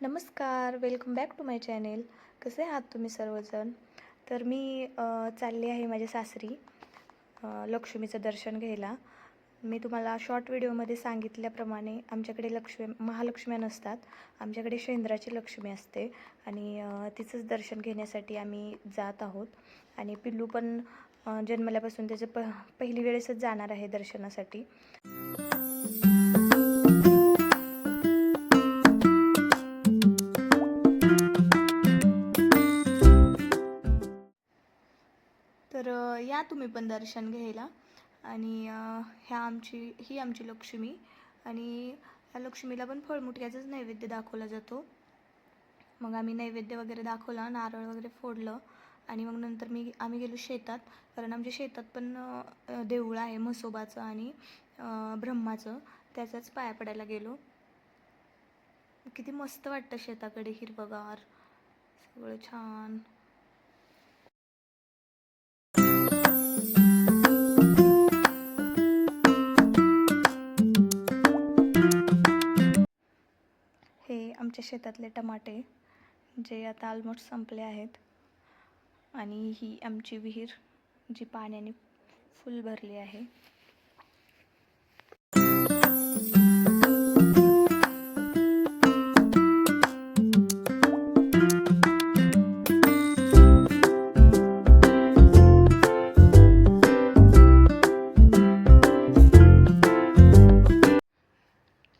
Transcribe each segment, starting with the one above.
नमस्कार welcome back to my channel कसे आहात तुम्ही सर्वजण? तर मी चालले चालली आहे माझ्या सासरी लक्ष्मीचं दर्शन घ्यायला. मी तुम्हाला शॉर्ट व्हिडिओमध्ये सांगितल्याप्रमाणे आमच्याकडे लक्ष्मी महालक्ष्म्या नसतात. आमच्याकडे शेंद्राची लक्ष्मी असते आणि तिचंच दर्शन घेण्यासाठी आम्ही जात आहोत. आणि पिल्लू पण जन्मल्यापासून त्याचं प पहिली वेळेसच जाणार आहे दर्शनासाठी. तर या तुम्ही पण दर्शन घ्यायला. आणि ह्या आमची ही आमची लक्ष्मी. आणि ह्या लक्ष्मीला पण फळमुटक्याचाच नैवेद्य दाखवला जातो. मग आम्ही नैवेद्य वगैरे दाखवला नारळ वगैरे फोडलं. आणि मग नंतर मी आम्ही गेलो शेतात. कारण आमच्या शेतात पण देऊळ आहे म्हसोबाचं आणि ब्रह्माचं. त्याचाच पाया पडायला गेलो. किती मस्त वाटतं शेताकडे हिरवगार. सगळं छान. शेतातले टमाटे जे आता ऑलमोस्ट संपले आहेत. आणि ही आमची विहीर जी पाण्याने फुल भरली आहे.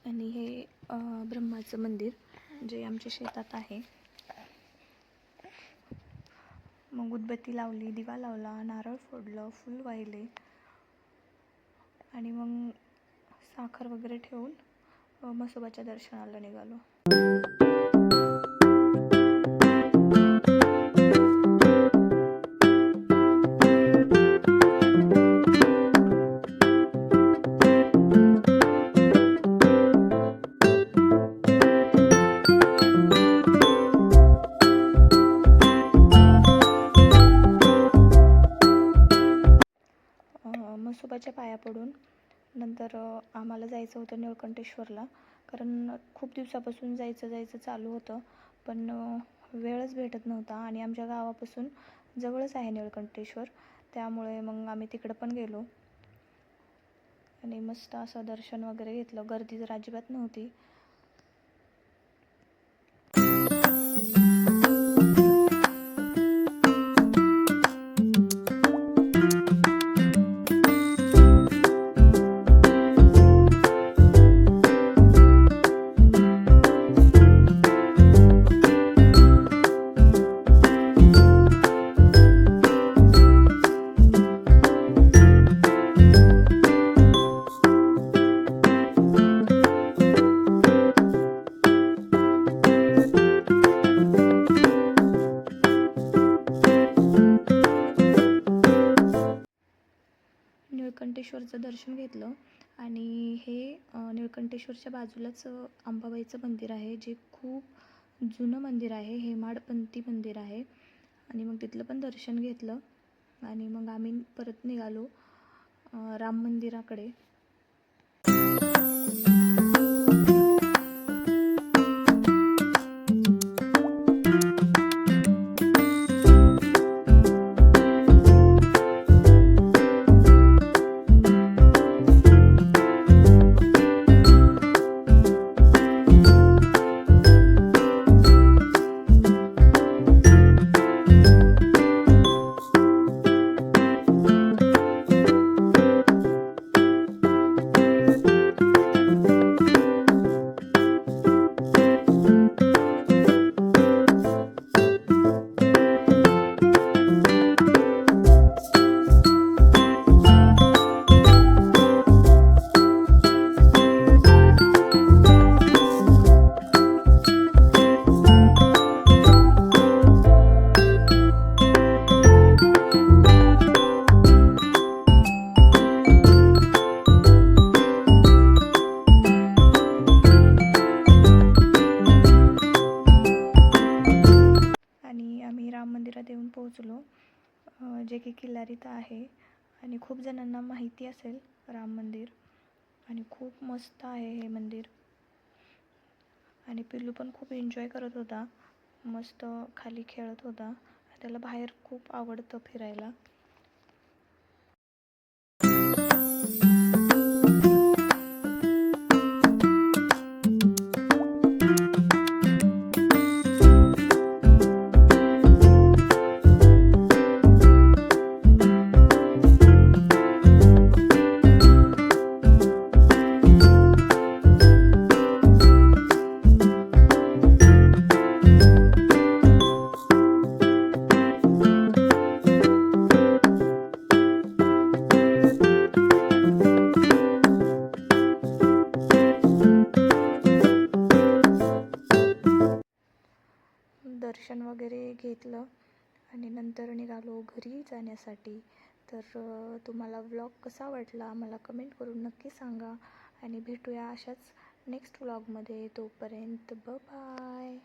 आणि हे ब्रह्माचं मंदिर. जे आमच्या शेतात आहे. मग उदबत्ती लावली दिवा लावला नारळ फोडलं फुल वाहिले. आणि मग साखर वगैरे ठेवून मसोबाच्या म्हसोबाच्या दर्शनाला निघालो. पाया पडून नंतर आम्हाला जायचं होतं निळकंठेश्वरला. कारण खूप दिवसापासून जायचं जायचं चालू होतं. पण वेळच भेटत नव्हता आणि आमच्या गावापासून जवळच आहे निळकंठेश्वर. त्यामुळे मग आम्ही तिकडं पण गेलो. आणि मस्त असं दर्शन वगैरे घेतलं. गर्दी तर अजिबात नव्हती. निळकंठेश्वरचं दर्शन घेतलं आणि हे निळकंठेश्वरच्या बाजूलाच अंबाबाईचं मंदिर आहे जे खूप जुनं मंदिर आहे हेमाडपंथी मंदिर आहे. आणि मग तिथलं पण दर्शन घेतलं आणि मग आम्ही परत निघालो राम मंदिराकडे. आणि आम्ही राम मंदिरात येऊन पोहोचलो. जे की किल्लारीत आहे. आणि खूप जणांना माहिती असेल राम मंदिर. आणि खूप मस्त आहे हे मंदिर. आणि पिल्लू पण खूप एन्जॉय करत होता. मस्त खाली खेळत होता. त्याला बाहेर खूप आवडतं फिरायला. दर्शन वगैरे घेतलं आणि नंतर निघालो घरी जाण्यासाठी. तर तुम्हाला व्लॉग कसा वाटला मला कमेंट करून नक्की सांगा आणि भेटूया अशाच नेक्स्ट व्लॉगमध्ये तोपर्यंत ब बाय